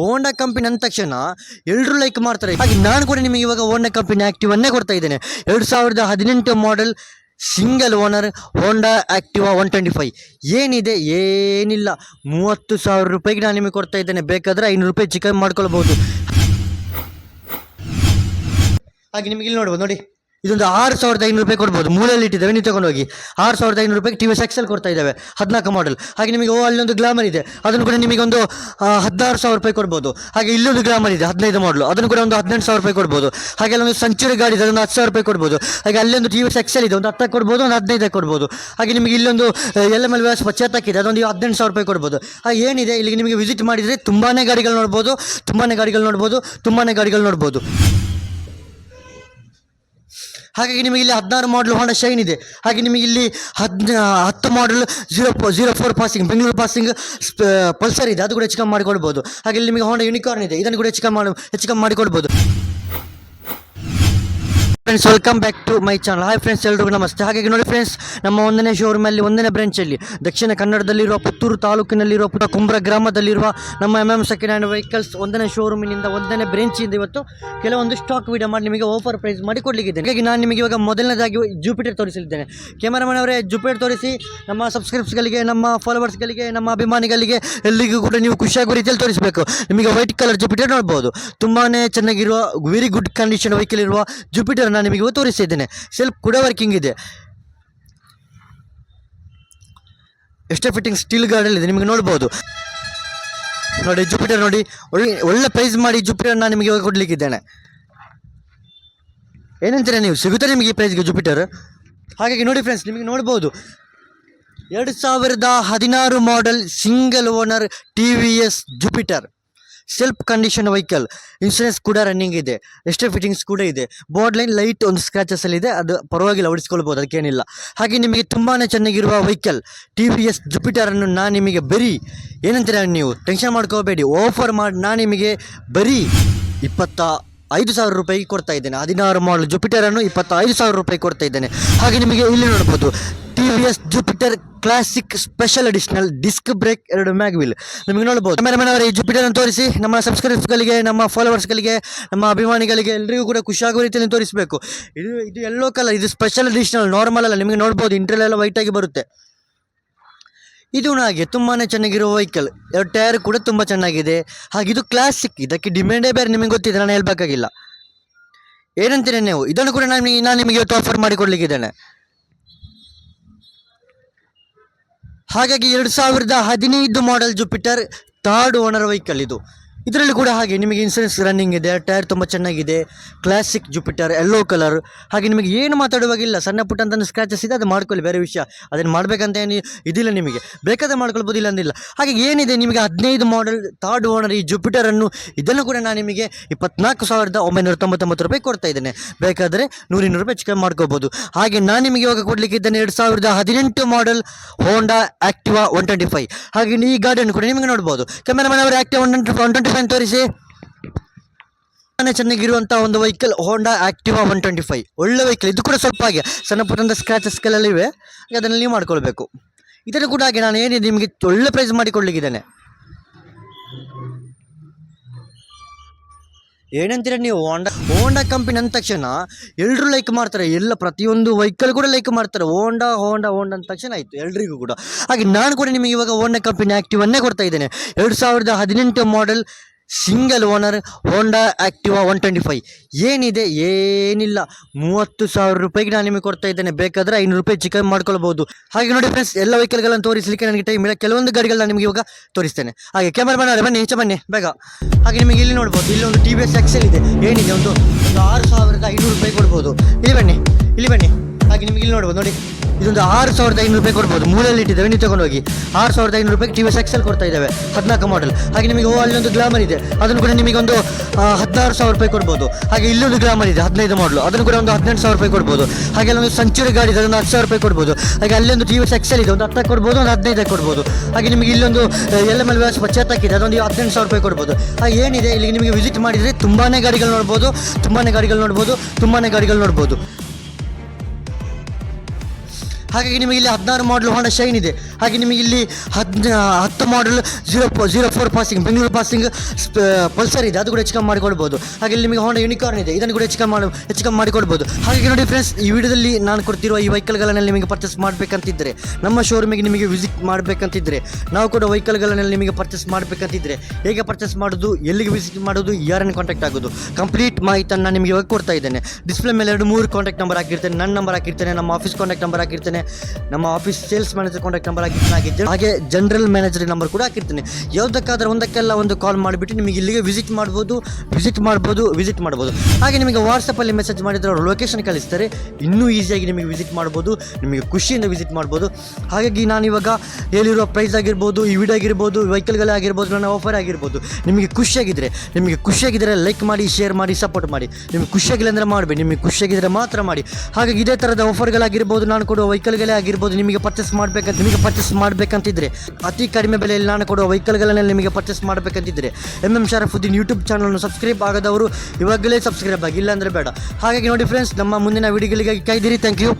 ಹೋಂಡಾ company ಅಂದ ತಕ್ಷಣ ಎಲ್ಲರೂ ಲೈಕ್ ಮಾಡ್ತಾರೆ. ಹಾಗೆ ನಾನು ಕೂಡ ನಿಮಗೆ ಇವಾಗ ಹೋಂಡಾ ಕಂಪನಿ ಆಕ್ಟಿವ್ ಅನ್ನೇ ಕೊಡ್ತಾ ಇದ್ದೇನೆ. ಎರಡು ಸಾವಿರದ ಹದಿನೆಂಟು model single owner Honda Activa one twenty five ಏನಿದೆ? ಏನಿಲ್ಲ. ಮೂವತ್ತು ಸಾವಿರ ರೂಪಾಯಿಗೆ ನಾನು ನಿಮಗೆ ಕೊಡ್ತಾ ಇದ್ದೇನೆ. ಬೇಕಾದರೆ ಐನೂರು ರೂಪಾಯಿ ಚಿಕನ್ ಮಾಡ್ಕೊಳ್ಬಹುದು. ಹಾಗೆ ನಿಮಗೆ ಇಲ್ಲಿ ನೋಡ್ಬೋದು, ನೋಡಿ. ಇದೊಂದು ಆರು ಸಾವಿರದ ಐನೂರು ರೂಪಾಯಿ ಕೊಡ್ಬೋದು. ಮೂಲೆಯಲ್ಲಿ ಇಟ್ಟಿದ್ದೇವೆ, ನೀವು ತಗೊಂಡೋಗಿ. ಆರು ಸಾವಿರದ ಐನೂರು ರೂಪಾಯಿ ಟಿ ವಿ ಎಸ್ ಎಕ್ಸೆಲ್ ಕೊಡ್ತಾ ಇದ್ದಾವೆ. ಹದಿನಾಲ್ಕು ಮಾಡೆಲ್ ಹಾಗೆ ನಿಮಗೆ ಓ ಅಲ್ಲೊಂದು ಗ್ಲಾಮರ್ ಇದೆ. ಅದನ್ನು ಕೂಡ ನಿಮಗೆ ಒಂದು ಹದಿನಾರು ಸಾವಿರ ರೂಪಾಯಿ ಕೊಡ್ಬೋದು. ಹಾಗೆ ಇಲ್ಲೊಂದು ಗ್ಲಾಮರ್ ಇದೆ, ಹದಿನೈದು ಮಾಡಲು ಅದನ್ನು ಕೂಡ ಒಂದು ಹದಿನೆಂಟು ಸಾವಿರ ರೂಪಾಯಿ ಕೊಡ್ಬೋದು. ಹಾಗೆ ಅಲ್ಲೊಂದು ಸೆಂಚುರಿ ಗಾಡಿ ಇದೆ, ಅದೊಂದು ಹತ್ತು ಸಾವಿರ ರೂಪಾಯಿ ಕೊಡ್ಬೋದು. ಹಾಗೆ ಅಲ್ಲೊಂದು ಟಿ ವಿ ಎಸ್ ಎಕ್ಸೆಲ್ ಇದೆ, ಒಂದು ಹತ್ತಕ್ಕೆ ಕೊಡ್ಬೋದು, ಒಂದು ಹದಿನೈದಕ್ಕೆ ಕೊಡ್ಬೋದು. ಹಾಗೆ ನಿಮಗೆ ಇಲ್ಲೊಂದು ಎಲ್ಲ ಮೇಲೆ ವ್ಯವಸ್ಥೆ ಇದೆ, ಅದೊಂದು ಹದಿನೆಂಟು ಸಾವಿರ ರೂಪಾಯಿ ಕೊಡ್ಬೋದು. ಹಾಗೆ ಏನಿದೆ, ಇಲ್ಲಿಗೆ ನಿಮಗೆ ವಿಸಿಟ್ ಮಾಡಿದರೆ ತುಂಬಾ ಗಾಡಿಗಳು ನೋಡ್ಬೋದು ತುಂಬಾ ಗಾಡಿಗಳು ನೋಡ್ಬೋದು ತುಂಬಾ ಗಾಡಿಗಳು ನೋಡ್ಬೋದು. ಹಾಗಾಗಿ ನಿಮಗೆ ಇಲ್ಲಿ ಹದಿನಾರು ಮಾಡಲ್ ಹೊಂಡ ಶೈನ್ ಇದೆ. ಹಾಗೆ ನಿಮಗೆ ಇಲ್ಲಿ ಹದಿನ, ಹತ್ತು model zero zero four passing Bengaluru passing Pulsar ಇದೆ. ಅದು ಕೂಡ ಹೆಚ್ಚು ಕಮ್ಮಿ ಹಾಗೆ ಇಲ್ಲಿ ನಿಮಗೆ ಹೊಂಡ ಯೂನಿಕಾರ್ನ್ ಇದೆ. ಇದನ್ನು ಕೂಡ ಹೆಚ್ಚು ಕಮ್ಮಿ ಮಾಡಿ, ಹೆಚ್ಚು ಕಮ್ಮಿ ಮಾಡಿಕೊಡ್ಬೋದು friends welcome back to my channel hi friends ಎಲ್ರಿಗೂ ನಮಸ್ತೆ. ಹಾಗಾಗಿ ನೋಡಿ ಫ್ರೆಂಡ್ಸ್ ನಮ್ಮ ಒಂದನೇ ಶೋರೂಮಲ್ಲಿ ಒಂದನೇ ಬ್ರಾಂಚಲ್ಲಿ ದಕ್ಷಿಣ ಕನ್ನಡದಲ್ಲಿರುವ ಪುತ್ತೂರು ತಾಲೂಕಿನಲ್ಲಿರುವ ಪುಟ್ಟ ಕುಂಬ್ರ ಗ್ರಾಮದಲ್ಲಿರುವ ನಮ್ಮ M M second hand vehicles ಒಂದನೇ ಶೋರೂಮಿನಿಂದ ಒಂದನೇ ಬ್ರಾಂಚಿಂದ ಇವತ್ತು ಕೆಲವೊಂದು ಸ್ಟಾಕ್ ವೀಡಿಯೋ ಮಾಡಿ ನಿಮಗೆ ಆಫರ್ ಪ್ರೈಸ್ ಮಾಡಿ ಕೊಡಲಿಕ್ಕಿದ್ದೇನೆ. ಹಾಗಾಗಿ ನಾನು ನಿಮಗೆ ಇವಾಗ ಮೊದಲನೇದಾಗಿ ಜೂಪಿಟರ್ ತೋರಿಸಲಿದ್ದೇನೆ ಕ್ಯಾಮರಾಮನ್ ಅವರೇ ಜೂಪಿಟರ್ ತೋರಿಸಿ, ನಮ್ಮ ಸಬ್ಸ್ಕ್ರೈಬ್ಸ್ಗಳಿಗೆ ನಮ್ಮ ಫಾಲೋವರ್ಸ್ಗಳಿಗೆ ನಮ್ಮ ಅಭಿಮಾನಿಗಳಿಗೆ ಎಲ್ಲಿಗೂ ಕೂಡ ನೀವು ಖುಷಿಯಾಗುವ ರೀತಿಯಲ್ಲಿ ತೋರಿಸಬೇಕು. ನಿಮಗೆ ವೈಟ್ ಕಲರ್ ಜೂಪಿಟರ್ ನೋಡ್ಬೋದು. ತುಂಬಾ ಚೆನ್ನಾಗಿರುವ ವೆರಿ ಗುಡ್ ಕಂಡೀಷನ್ ವೆಹಿಕಲ್ ಇರುವ ಜುಪಿಟರ್ ನಾನು ನಿಮಗೆ ತೋರಿಸಿದ್ದೇನೆ. ಸೆಲ್ಫ್ ಕೂಡ ವರ್ಕಿಂಗ್ ಇದೆ. ಎಷ್ಟೇ ಫಿಟ್ಟಿಂಗ್ ಸ್ಟೀಲ್ ಗಾರ್ಡಲ್ಲಿ ಇದೆ ನಿಮಗೆ ನೋಡ್ಬೋದು. ನೋಡಿ ಜುಪಿಟರ್ ನೋಡಿ, ಒಳ್ಳೆ ಒಳ್ಳೆ ಪ್ರೈಸ್ ಮಾಡಿ ಜುಪಿಟರ್ ನಾನು ನಿಮಗೆ ಕೊಡ್ಲಿಕ್ಕಿದ್ದೇನೆ. ಏನಂತೀರ ನೀವು? ಸಿಗುತ್ತೆ ನಿಮಗೆ ಈ ಪ್ರೈಸ್ಗೆ ಜುಪಿಟರ್ ಹಾಗಾಗಿ ನೋಡಿ ಫ್ರೆಂಡ್ಸ್ ನಿಮಗೆ ನೋಡ್ಬೋದು. ಎರಡು ಸಾವಿರದ ಹದಿನಾರು model single owner T V S Jupiter self condition vehicle insurance ಕೂಡ ರನ್ನಿಂಗ್ ಇದೆ. ಎಷ್ಟೇ ಫಿಟ್ಟಿಂಗ್ಸ್ ಕೂಡ ಇದೆ. ಬೋರ್ಡ್ ಲೈನ್ ಲೈಟ್ ಒಂದು ಸ್ಕ್ರಾಚಸ್ ಅಲ್ಲಿ ಇದೆ. ಅದು ಪರವಾಗಿಲ್ಲ, ಉಳಿಸ್ಕೊಳ್ಬೋದು, ಅದಕ್ಕೇನಿಲ್ಲ. ಹಾಗೆ ನಿಮಗೆ ತುಂಬಾ ಚೆನ್ನಾಗಿರುವ ವೆಹಿಕಲ್ ಟಿ ವಿ ಎಸ್ ಜುಪಿಟರನ್ನು ನಾನು ನಿಮಗೆ ಬರೀ. ಏನಂತೀರ ನೀವು? ಟೆನ್ಷನ್ ಮಾಡ್ಕೋಬೇಡಿ. ಆಫರ್ ಮಾಡಿ ನಾನು ನಿಮಗೆ ಬರೀ ಇಪ್ಪತ್ತ ಐದು ಸಾವಿರ ರೂಪಾಯಿಗೆ ಕೊಡ್ತಾ ಇದ್ದೇನೆ. ಹದಿನಾರು ಮಾಡಲ್ ಜುಪಿಟರನ್ನು ಇಪ್ಪತ್ತೈದು ಸಾವಿರ ರೂಪಾಯಿ ಕೊಡ್ತಾ ಇದ್ದೇನೆ. ಹಾಗೆ ನಿಮಗೆ ಇಲ್ಲಿ ನೋಡ್ಬೋದು S Jupiter classic special additional disc brake ಎರಡು ಮ್ಯಾಗ್ವಿಲ್ ನಿಮಗೆ ನೋಡ್ಬೋದು. ಕ್ಯಾಮರಾಮನ್ ಈ ಜುಪಿಟರ್ ಅನ್ನು ತೋರಿಸಿ, ನಮ್ಮ ಸಬ್ಸ್ಕ್ರೈಬರ್ಸ್ಗಳಿಗೆ ನಮ್ಮ ಫಾಲೋವರ್ಸ್ಗಳಿಗೆ ನಮ್ಮ ಅಭಿಮಾನಿಗಳಿಗೆ ಎಲ್ಲರಿಗೂ ಕೂಡ ಖುಷಿಯಾಗುವ ರೀತಿಯಲ್ಲಿ ತೋರಿಸಬೇಕು. ಇದು ಇದು ಎಲ್ಲೋ ಕಲರ್, ಇದು ಸ್ಪೆಷಲ್ ಅಡಿಷನಲ್ ನಾರ್ಮಲ್ ಅಲ್ಲ, ನಿಮಗೆ ನೋಡ್ಬೋದು ವೈಟ್ ಆಗಿ ಬರುತ್ತೆ. ಇದು ಹಾಗೆ ತುಂಬಾ ಚೆನ್ನಾಗಿರೋ ವೆಹಿಕಲ್ ಎರಡು ಟೈರ್ ಕೂಡ ತುಂಬ ಚೆನ್ನಾಗಿದೆ. ಹಾಗೆ ಇದು ಕ್ಲಾಸಿಕ್ ಇದಕ್ಕೆ ಡಿಮ್ಯಾಂಡೇ ಬೇರೆ, ನಿಮಗೆ ಗೊತ್ತಿದೆ, ನಾನು ಹೇಳ್ಬೇಕಾಗಿಲ್ಲ. ಏನಂತೀರಿ ನೀವು? ಇದನ್ನು ಕೂಡ ನಾನು ನಾನು ನಿಮಗೆ ಇವತ್ತು ಆಫರ್ ಮಾಡಿ ಕೊಡ್ಲಿಕ್ಕಿದ್ದೇನೆ ಹಾಗಾಗಿ ಎರಡು ಸಾವಿರದ ಹದಿನೈದು model Jupiter third owner vehicle ಇದು ಇದರಲ್ಲಿ ಕೂಡ ಹಾಗೆ ನಿಮಗೆ ಇನ್ಸೂರೆನ್ಸ್ ರನ್ನಿಂಗ್ ಇದೆ ಟೈರ್ ತುಂಬ ಚೆನ್ನಾಗಿದೆ ಕ್ಲಾಸಿಕ್ ಜುಪಿಟರ್ ಎಲ್ಲೋ ಕಲರ್ ಹಾಗೆ ನಿಮಗೆ ಏನು ಮಾತಾಡುವಾಗಿಲ್ಲ ಸಣ್ಣ ಪುಟ್ಟ ಅಂತ ಸ್ಕ್ರಾಚಸ್ ಇದೆ, ಅದು ಮಾಡ್ಕೊಳ್ಳಿ, ಬೇರೆ ವಿಷಯ. ಅದನ್ನು ಮಾಡಬೇಕಂತ ಏನು ಇದಿಲ್ಲ ನಿಮಗೆ. ಬೇಕಾದ್ರೆ ಮಾಡ್ಕೊಳ್ಬೋದು ಇಲ್ಲ ಅಂದಿಲ್ಲ. ಹಾಗೆ ಏನಿದೆ ನಿಮಗೆ ಹದಿನೈದು ಮಾಡೆಲ್ ಥರ್ಡ್ ಓನರ್ ಈ ಜುಪಿಟರನ್ನು ಇದನ್ನು ಕೂಡ ನಾನು ನಿಮಗೆ ಇಪ್ಪತ್ನಾಲ್ಕು ಸಾವಿರದ ಒಂಬೈನೂರ ತೊಂಬತ್ತೊಂಬತ್ತು ರೂಪಾಯಿ ಕೊಡ್ತಾ ಇದ್ದೇನೆ. ಬೇಕಾದರೆ ನೂರಿನ್ನೂರು ರೂಪಾಯಿ ಚಿಕನ್ ಮಾಡ್ಕೋಬೋದು ಹಾಗೆ ನಾನು ನಿಮಗೆ ಇವಾಗ ಕೊಡಲಿಕ್ಕೆ ಇದ್ದೇನೆ ಎರಡು ಸಾವಿರದ ಹದಿನೆಂಟು model Honda Activa one twenty five ಹಾಗೆ ಈ ಗಾಡಿಯನ್ನು ಕೂಡ ನಿಮಗೆ ನೋಡ್ಬೋದು. ಕ್ಯಾಮರಾಮನ್ ಅವರು active one one twenty five ತೋರಿಸಿ. ತುಂಬಾ ಚೆನ್ನಾಗಿರುವಂಥ ಒಂದು vehicle Honda Activa one twenty five ಒಳ್ಳೆ ವೆಹಿಕಲ್ ಇದು ಕೂಡ ಸ್ವಲ್ಪ ಹಾಗೆ, ಸಣ್ಣ ಸ್ಕ್ರಾಚಸ್ ಸ್ಕ್ರಾಚಸ್ಗಳೆಲ್ಲ ಇವೆ. ಅದನ್ನು ನೀವು ಮಾಡ್ಕೊಳ್ಬೇಕು. ಇದನ್ನು ಕೂಡ ಹಾಗೆ ನಾನು ಏನಿದೆ ನಿಮಗೆ ಒಳ್ಳೆ ಪ್ರೈಸ್ ಮಾಡಿ ಕೊಡ್ಲಿಕ್ಕಿದ್ದೇನೆ ಏನಂತೀರ ನೀವು? ಹೋಂಡಾ ಹೋಂಡಾ ಕಂಪನಿ ಅಂದ ತಕ್ಷಣ ಎಲ್ಲರೂ ಲೈಕ್ ಮಾಡ್ತಾರೆ. ಎಲ್ಲ ಪ್ರತಿಯೊಂದು ವೆಹಿಕಲ್ ಕೂಡ ಲೈಕ್ ಮಾಡ್ತಾರೆ. ಹೋಂಡಾ ಹೋಂಡಾ ಹೋಂಡಾ ಅಂದ ತಕ್ಷಣ ಆಯಿತು. ಎಲ್ರಿಗೂ ಕೂಡ. ಹಾಗೆ ನಾನು ಕೂಡ ನಿಮಗೆ ಇವಾಗ ಹೋಂಡಾ ಕಂಪನಿ ಆ್ಯಕ್ಟಿವನ್ನೇ ಕೊಡ್ತಾ ಇದ್ದೇನೆ. ಎರಡು ಸಾವಿರದ ಹದಿನೆಂಟು model single owner Honda Activa one twenty five ಏನಿದೆ? ಏನಿಲ್ಲ. ಮೂವತ್ತು ಸಾವಿರ ರೂಪಾಯಿಗೆ ನಾನು ನಿಮಗೆ ಕೊಡ್ತಾ ಇದ್ದೇನೆ. ಬೇಕಾದರೆ ಐನೂರು ರೂಪಾಯಿ ಚಿಕನ್ ಮಾಡ್ಕೊಳ್ಬೋದು. ಹಾಗೆ ನೋಡಿ ಫ್ರೆಂಡ್ಸ್ ಎಲ್ಲ ವೆಹಿಕಲ್ಗಳನ್ನು ತೋರಿಸಲಿಕ್ಕೆ ನನಗೆ ಟೈಮ್ ಇಲ್ಲ. ಕೆಲವೊಂದು ಗಾಡಿಗಳನ್ನ ನಿಮಗೆ ಇವಾಗ ತೋರಿಸ್ತೇನೆ. ಹಾಗೆ ಕ್ಯಾಮರಾ ಅವರೇ, ಬನ್ನಿ ಹೆಚ್ಚು ಬನ್ನಿ, ಬೇಗ. ಹಾಗೆ ನಿಮಗೆ ಇಲ್ಲಿ ನೋಡ್ಬೋದು, ಇಲ್ಲಿ ಒಂದು ಟಿ ವಿ ಎಸ್ ಎಕ್ಸೆಲ್ ಇದೆ. ಏನಿದೆ? ಒಂದು ಆರು ಸಾವಿರದ ಐನೂರು ರೂಪಾಯಿ ಕೊಡ್ಬೋದು. ಇಲ್ಲಿ ಬನ್ನಿ ಇಲ್ಲಿ ಬನ್ನಿ. ಹಾಗೆ ನಿಮಗೆ ಇಲ್ಲಿ ನೋಡ್ಬೋದು, ನೋಡಿ. ಇದೊಂದು ಆರು ಸಾವಿರದ ಐನೂರು ರೂಪಾಯಿ ಕೊಡ್ಬೋದು. ಮೂಲೆಯಲ್ಲಿ ಇಟ್ಟಿದ್ದೇವೆ. ನೀವು ತಗೊಂಡು ಹೋಗಿ ಆರು ಸಾವಿರದ ಐನೂರು ರೂಪಾಯಿ ಟಿ ವಿ ಎಸ್ ಎಕ್ಸೆಲ್ ಕೊಡ್ತಾ ಇದ್ದೇವೆ. ಹದಿನಾಲ್ಕು ಮಾಡಲ್ ಹಾಗೆ ನಿಮಗೆ ಓ, ಅಲ್ಲೊಂದು ಗ್ಲಾಮರ್ ಇದೆ. ಅದನ್ನು ಕೂಡ ನಿಮಗೆ ಒಂದು ಹದಿನಾರು ಸಾವಿರ ರೂಪಾಯಿ ಕೊಡ್ಬೋದು. ಹಾಗೆ ಇಲ್ಲೊಂದು ಗ್ಲಾಮರ್ ಇದೆ, ಹದಿನೈದು ಮಾಡಲು ಅದನ್ನು ಕೂಡ ಒಂದು ಹದಿನೆಂಟು ಸಾವಿರ ರೂಪಾಯಿ ಕೊಡ್ಬೋದು. ಹಾಗೆ ಅಲ್ಲೊಂದು ಸೆಂಚುರಿ ಗಾಡಿ ಇದೆ, ಅದೊಂದು ಹತ್ತು ಸಾವಿರ ರೂಪಾಯಿ ಕೊಡ್ಬೋದು. ಹಾಗೆ ಅಲ್ಲೊಂದು ಟಿ ವಿ ಎಸ್ ಎಕ್ಸೆಲ್ ಇದೆ, ಒಂದು ಹತ್ತಕ್ಕೆ ಕೊಡ್ಬೋದು, ಒಂದು ಹದಿನೈದಕ್ಕೆ ಕೊಡ್ಬೋದು. ಹಾಗೆ ನಿಮಗೆ ಇಲ್ಲೊಂದು ಎಲ್ಲ ಮೇಲೆ ವ್ಯವಸ್ಥೆ ಪಚ್ಚಾತಕ್ಕಿದೆ ಅದೊಂದು ಹದಿನೆಂಟು ಸಾವಿರ ರೂಪಾಯಿ ಕೊಡ್ಬೋದು. ಹಾಗೆ ಏನಿದೆ ಇಲ್ಲಿ ನಿಮಗೆ ವಿಸಿಟ್ ಮಾಡಿದರೆ ತುಂಬಾ ಗಾಡಿಗಳು ನೋಡ್ಬೋದು ತುಂಬಾ ಗಾಡಿಗಳು ನೋಡ್ಬೋದು ತುಂಬಾ ಗಾಡಿಗಳು ನೋಡ್ಬೋದು. ಹಾಗಾಗಿ ನಿಮಗೆ ಇಲ್ಲಿ ಹದಿನಾರು ಮಾಡಲ್ ಹೊಂಡ ಶೈನ್ ಇದೆ. ಹಾಗೆ ನಿಮಗೆ ಇಲ್ಲಿ ಹದ್ ಹತ್ತು model zero zero four passing Bengaluru passing Pulsar ಇದೆ. ಅದು ಕೂಡ ಹೆಚ್ಚು ಕಮ್ಮಿ ಮಾಡಿಕೊಡ್ಬೋದು. ಹಾಗೆ ಇಲ್ಲಿ ನಿಮಗೆ ಹೊಂಡ ಯೂನಿಕಾರ್ನ್ ಇದೆ. ಇದನ್ನು ಕೂಡ ಹೆಚ್ಚು ಕಮ್ಮಿ ಮಾಡಿ ಹೆಚ್ಚು ಕಮ್ಮಿ ಮಾಡಿಕೊಡ್ಬೋದು. ಹಾಗೆ ನೋಡಿ ಫ್ರೆಂಡ್ಸ್ ಈ ವಿಡಿಯೋದಲ್ಲಿ ನಾನು ಕೊಡ್ತಿರುವ ಈ ವೆಹಿಕಲ್ಗಳನ್ನೆಲ್ಲ ನಿಮಗೆ ಪರ್ಚೇಸ್ ಮಾಡಬೇಕಂತಿದ್ದರೆ ನಮ್ಮ ಶೋರೂಮಿಗೆ ನಿಮಗೆ ವಿಸಿಟ್ ಮಾಡಬೇಕಂತಿದ್ದರೆ ನಾವು ಕೂಡ ವೆಹಿಕಲ್ಗಳನ್ನೆಲ್ಲ ನಿಮಗೆ ಪರ್ಚೇಸ್ ಮಾಡಬೇಕಂತಿದ್ದರೆ ಹೇಗೆ ಪರ್ಚೇಸ್ ಮಾಡೋದು, ಎಲ್ಲಿಗೆ ವಿಸಿಟ್ ಮಾಡೋದು, ಯಾರನ್ನು ಕಾಂಟ್ಯಾಕ್ಟ್ ಆಗೋದು ಕಂಪ್ಲೀಟ್ ಮಾಹಿತಿಯನ್ನು ನಾನು ನಿಮಗೆ ಕೊಡ್ತಾ ಇದ್ದೇನೆ. ಡಿಸ್ಪ್ಲೇ ಮೇಲೆ ಎರಡು ಮೂರು ಕಾಂಟ್ಯಾಕ್ಟ್ ನಂಬರ್ ಹಾಕಿರ್ತೇನೆ. ನನ್ನ ನಂಬರ್ ಹಾಕಿರ್ತೇನೆ. ನಮ್ಮ ಆಫೀಸ್ ಕಾಂಟ್ಯಾಕ್ಟ್ ನಂಬರ್ ಹಾಕಿರ್ತೇನೆ. ನಮ್ಮ office sales manager contact number ಹಾಕಿರ್ತೀನಿ, ಹಾಗೆ ಹಾಗೆ ಜನರಲ್ ಮ್ಯಾನೇಜರ್ ನಂಬರ್ ಕೂಡ ಹಾಕಿರ್ತೀನಿ. ಯಾವುದಕ್ಕಾದ್ರೆ ಒಂದಕ್ಕೆಲ್ಲ ಒಂದು ಕಾಲ್ ಮಾಡಿಬಿಟ್ಟು ನಿಮಗೆ ಇಲ್ಲಿಗೆ ವಿಸಿಟ್ ಮಾಡ್ಬೋದು ವಿಸಿಟ್ ಮಾಡ್ಬೋದು ವಿಸಿಟ್ ಮಾಡ್ಬೋದು. ಹಾಗೆ ನಿಮಗೆ ವಾಟ್ಸಪ್ಪಲ್ಲಿ ಮೆಸೇಜ್ ಮಾಡಿದರೆ ಅವರು ಲೊಕೇಶನ್ ಕಳಿಸ್ತಾರೆ. ಇನ್ನೂ ಈಸಿಯಾಗಿ ನಿಮಗೆ ವಿಸಿಟ್ ಮಾಡ್ಬೋದು, ನಿಮಗೆ ಖುಷಿಯಿಂದ ವಿಸಿಟ್ ಮಾಡ್ಬೋದು. ಹಾಗಾಗಿ ನಾನು ಇವಾಗ ಹೇಳಿರುವ ಪ್ರೈಸ್ ಆಗಿರ್ಬೋದು, ಈ ವಿಡಿಯೋ ಆಗಿರ್ಬೋದು ವೆಹಿಕಲ್ಗಳೇ ಆಗಿರ್ಬೋದು, ನನ್ನ ಆಫರ್ ಆಗಿರ್ಬೋದು. ನಿಮಗೆ ಖುಷಿಯಾಗಿದ್ದರೆ ನಿಮಗೆ ಖುಷಿಯಾಗಿದ್ದರೆ ಲೈಕ್ ಮಾಡಿ ಶೇರ್ ಮಾಡಿ ಸಪೋರ್ಟ್ ಮಾಡಿ. ನಿಮಗೆ ಖುಷಿಯಾಗಿಲ್ಲ ಅಂದರೆ ಮಾಡಬೇಡಿ, ನಿಮಗೆ ಖುಷಿಯಾಗಿದ್ದರೆ ಮಾತ್ರ ಮಾಡಿ. ಹಾಗಾಗಿ ಇದೇ ಥರದ ಆಫರ್ಗಳಾಗಿರ್ಬೋದು ನಾನು ಕೊಡುವ ವೆಹಿಕಲ್ಗಳೇ ಆಗಿರ್ಬೋದು, ನಿಮಗೆ ಪರ್ಚೇಸ್ ಮಾಡಬೇಕಂತ ನಿಮಗೆ ಪರ್ಚೇಸ್ ಮಾಡಬೇಕಂತಿದ್ರೆ, ಅತಿ ಕಡಿಮೆ ಬೆಲೆಯಲ್ಲಿ ನಾನು ಕೊಡುವ ವೆಹಿಕಲ್ಗಳನ್ನೆಲ್ಲ ನಿಮಗೆ ಪರ್ಚೇಸ್ ಮಾಡಬೇಕಂತಿದ್ರೆ ಎಂ ಎಂ ಶರಫುದ್ದೀನ್ ಯೂಟ್ಯೂಬ್ ಚಾನಲನ್ನು ಸಬ್ಸ್ಕ್ರೈಬ್ ಆಗದವರು ಇವಾಗಲೇ ಸಬ್ಸ್ಕ್ರೈಬ್ ಆಗಿ, ಇಲ್ಲಾಂದರೆ ಬೇಡ. ಹಾಗಾಗಿ ನೋಡಿ ಫ್ರೆಂಡ್ಸ್ ನಮ್ಮ ಮುಂದಿನ ವಿಡಿಯೋಗಳಿಗಾಗಿ ಕಾಯ್ದಿರಿ ಥ್ಯಾಂಕ್ ಯು